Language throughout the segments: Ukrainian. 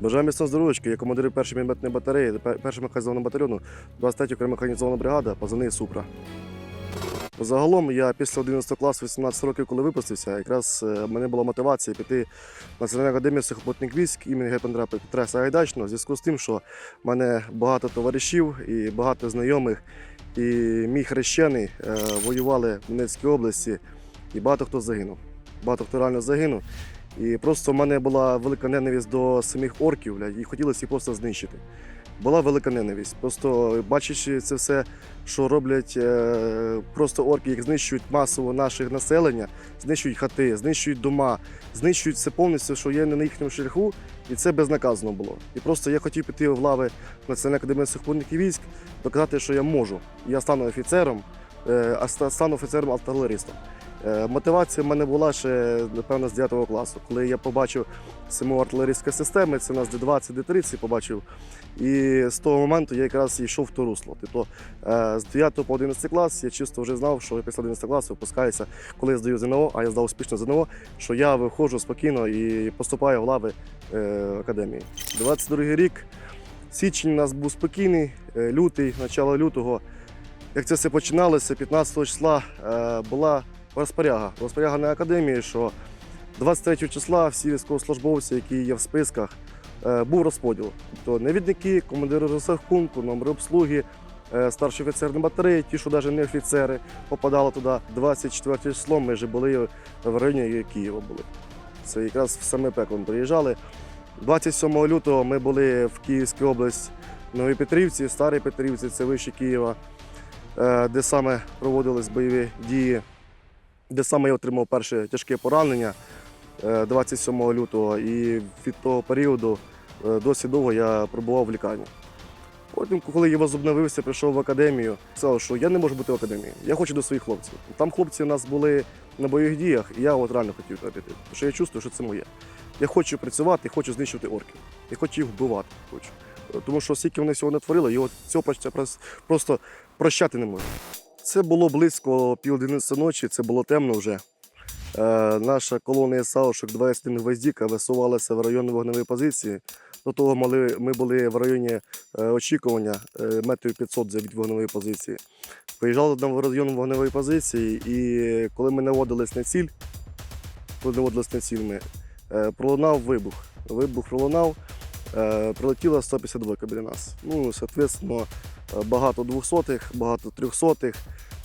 Бажаю міцного здоров'ячка, я командир першої мінометної батареї, пе- першого механізованого батальйону, 23 окрема механізована бригада, позивний Супра. Загалом я після 11 класу 18 років, коли випустився, якраз е, в мене була мотивація піти в Національну академію сухопутних військ імені Гепендра Петра Сагайдачного, в зв'язку з тим, що в мене багато товаришів і багато знайомих, і мій хрещений е, воювали в Донецькій області, і багато хто загинув. Багато хто реально загинув. І просто в мене була велика ненависть до самих орків, бля, і хотілося їх просто знищити. Була велика ненависть. Просто бачачи це все, що роблять е, просто орки, як знищують масово наших населення, знищують хати, знищують дома, знищують все повністю, що є не на їхньому шляху, і це безнаказано було. І просто я хотів піти в лави Національної академії сухопутних військ, доказати, що я можу. Я стану офіцером, е, а стану офіцером артилеристом. Е, Мотивація в мене була ще, напевно, з 9 класу, коли я побачив саму артилерійську систему, це у нас Д-20, Д-30 побачив. І з того моменту я якраз йшов в то русло. Тобто з 9 по 11 клас я чисто вже знав, що я після 11 класу випускаюся, коли я здаю ЗНО, а я здав успішно ЗНО, що я виходжу спокійно і поступаю в лави е, академії. 22 рік, січень у нас був спокійний, лютий, начало лютого. Як це все починалося, 15 числа була розпоряга. Розпоряга на академії, що 23 числа всі військовослужбовці, які є в списках, е, був розподіл. Тобто навідники, командири розрахунку, номери обслуги, е, старші офіцерні батареї, ті, що навіть не офіцери, попадали туди. 24 число ми вже були в районі Києва. були. Це якраз в саме пекло ми приїжджали. 27 лютого ми були в Київській області, Новій Петрівці, Старій Петрівці, це вище Києва, е, де саме проводились бойові дії, де саме я отримав перше тяжке поранення е, 27 лютого. І від того періоду е, досить довго я пробував в лікарні. Потім, коли я возобновився, прийшов в академію, сказав, що я не можу бути в академії. Я хочу до своїх хлопців. Там хлопці у нас були на бойових діях, і я от реально хотів туди піти. Тому що я чувствую, що це моє. Я хочу працювати, хочу знищувати орків. Я хочу їх вбивати. Хочу. Тому що скільки вони всього натворили, і от цього просто прощати не можу. Це було близько пів одиниці ночі, це було темно вже. Е, наша колонія Саушок 21 гвоздіка висувалася в район вогневої позиції. До того ми були в районі е, очікування е, метрів 500 від вогневої позиції. Приїжджали на район вогневої позиції, і коли ми наводились на ціль, коли наводились на ціль, ми, е, пролунав вибух. Вибух пролунав, прилетіло 152 біля нас. Ну, соответственно, багато двохсотих, багато трьохсотих.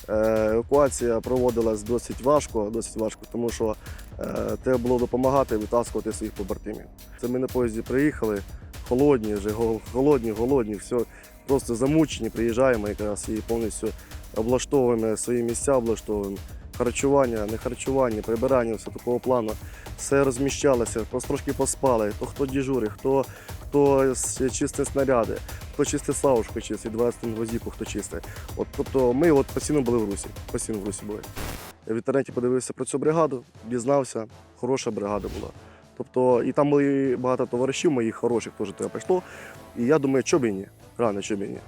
Е, Евакуація проводилась досить важко, досить важко, тому що е, треба було допомагати витаскувати своїх побратимів. Це ми на поїзді приїхали, холодні, вже гол- холодні, голодні, все, просто замучені, приїжджаємо якраз і повністю облаштовуємо свої місця, облаштовуємо. Харчування, не харчування, прибирання, все такого плану. Все розміщалося, просто трошки поспали. То хто дежурить, хто, хто чистить снаряди, хто чистить савушку чистить, 20 гвоздіку, хто чистить. От, тобто ми от постійно були в Русі. Постійно в Русі були. Я в інтернеті подивився про цю бригаду, дізнався, хороша бригада була. Тобто, і там були багато товаришів моїх хороших теж туди прийшло. І я думаю, що б і ні, реально, що б і ні.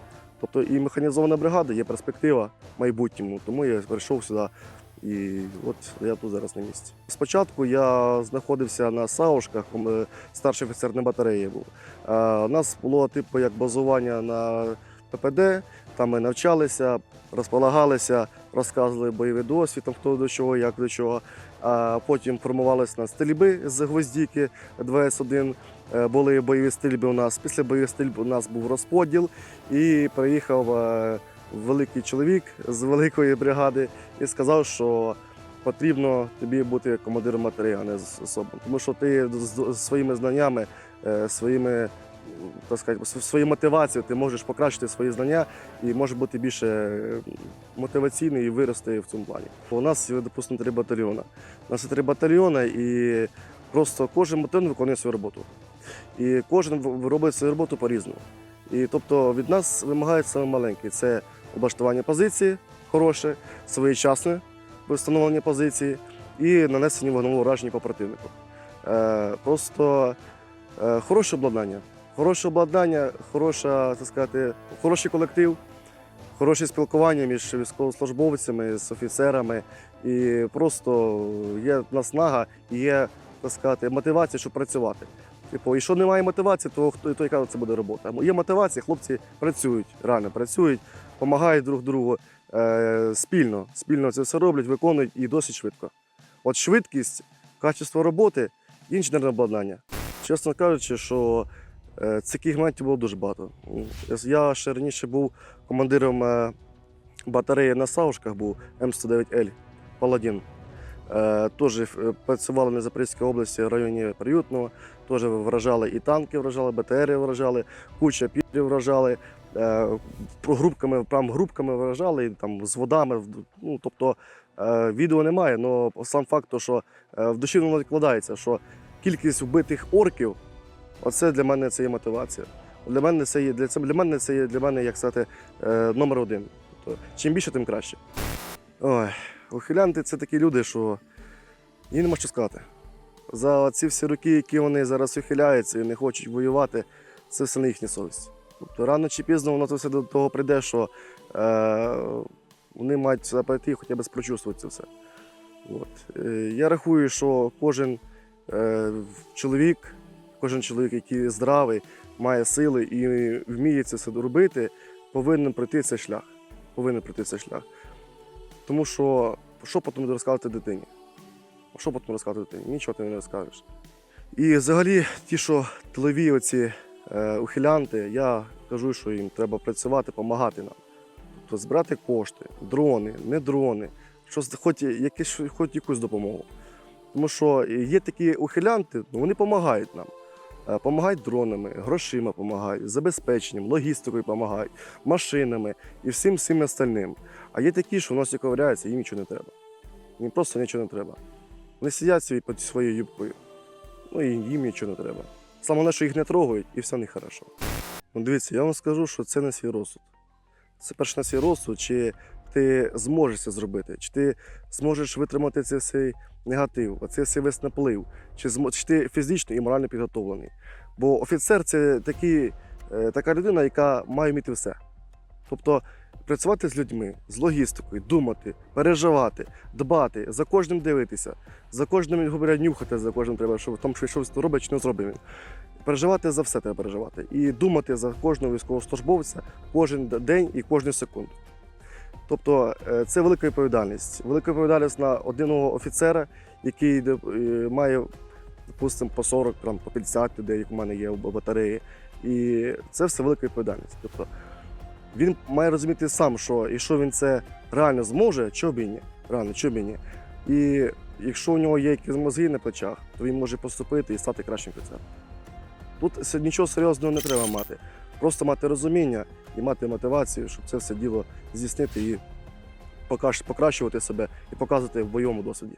Тобто і механізована бригада є перспектива в майбутньому, тому я прийшов сюди. І от я тут зараз на місці. Спочатку я знаходився на Саушках, старший офіцер на батареї був. У нас було типу як базування на ППД, там ми навчалися, розполагалися, розказували бойовий досвід, там, хто до чого, як до чого. А потім формувалися на стрільби з гвоздіки 2С1. Е, Були бойові стрільби у нас. Після бойових стрільб у нас був розподіл і приїхав е, великий чоловік з великої бригади і сказав, що потрібно тобі бути командиром батареї, а не з особом. Тому що ти з своїми знаннями, е, своїми так сказати, св- своєю мотивацією ти можеш покращити свої знання і можеш бути більше мотиваційний і вирости в цьому плані. У нас, допустимо, три батальйони. У нас є три батальйони, і просто кожен батальйон виконує свою роботу. І кожен робить свою роботу по-різному. І тобто від нас вимагають саме маленьке це облаштування позиції хороше, своєчасне встановлення позиції і нанесення вогневого ураження по противнику. Е, просто е, хороше обладнання. Хороше обладнання, хороша, так сказати, хороший колектив, хороше спілкування між військовослужбовцями, з офіцерами. І просто є наснага є, так сказати, мотивація, щоб працювати. Типу, і що немає мотивації, то хто то яка це буде робота. Є мотивація, хлопці працюють, реально працюють, допомагають друг другу е, спільно. Спільно це все роблять, виконують і досить швидко. От швидкість, качество роботи, інженерне обладнання. Чесно кажучи, що е, таких моментів було дуже багато. Я ще раніше був командиром е, батареї на Саушках, був М109Л Паладін. Е, Теж е, працювали на Запорізькій області в районі Приютного, теж вражали і танки вражали, БТРи вражали, куча пірів вражали, е, групками, прям групками вражали, і там з водами. Ну, тобто відео немає, але сам факт, що в душі воно відкладається, що кількість вбитих орків, оце для мене це є мотивація. Для мене це є для, для мене це є для мене, як сказати, номер один. Тобто, чим більше, тим краще. Ой, ухилянти це такі люди, що їм нема що сказати. За ці всі роки, які вони зараз ухиляються і не хочуть воювати, це все на їхній совісті. Тобто рано чи пізно воно все до того прийде, що е, вони мають сюди прийти і хоча б прочувствувати це все. От. Е, я рахую, що кожен е, чоловік, кожен чоловік, який здравий, має сили і вміє це все робити, повинен пройти цей шлях. Повинен пройти цей шлях. Тому що що потім розказати дитині? Що потім розказати дитині? Нічого ти не розкажеш. І взагалі, ті, що тилові оці е, ухилянти, я кажу, що їм треба працювати, допомагати нам. Тобто збирати кошти, дрони, не дрони, що, хоч, якесь, хоч якусь допомогу. Тому що є такі ухилянти, ну, вони допомагають нам. Е, Помагають дронами, грошима допомагають, забезпеченням, логістикою допомагають, машинами і всім всім остальним. А є такі, що в носі ковиряються, їм нічого не треба. Їм просто нічого не треба. Вони сидять собі під своєю юбкою, ну і їм нічого не треба. Саме головне, що їх не трогають, і все них хорошо. Ну, дивіться, я вам скажу, що це на свій розсуд. Це перше на свій розсуд, чи ти зможеш це зробити, чи ти зможеш витримати цей всей негатив, оцей всей весь наплив, чи, чи ти фізично і морально підготовлений. Бо офіцер це такий, е, така людина, яка має вміти все. Тобто працювати з людьми, з логістикою, думати, переживати, дбати, за кожним дивитися, за кожним як говорять, нюхати, за кожним треба, щоб там щось робить чи не зробить. Переживати за все треба переживати. І думати за кожного військовослужбовця кожен день і кожну секунду. Тобто е, це велика відповідальність. Велика відповідальність на одного офіцера, який е, має, допустимо, по 40, там, по 50 людей, як у мене є в батареї. І це все велика відповідальність. Тобто він має розуміти сам, що якщо він це реально зможе, чого ні. Реально, чого ні. І якщо у нього є якісь мозги на плечах, то він може поступити і стати кращим офіцером. Тут нічого серйозного не треба мати. Просто мати розуміння і мати мотивацію, щоб це все діло здійснити і покращувати себе і показувати в бойовому досвіді.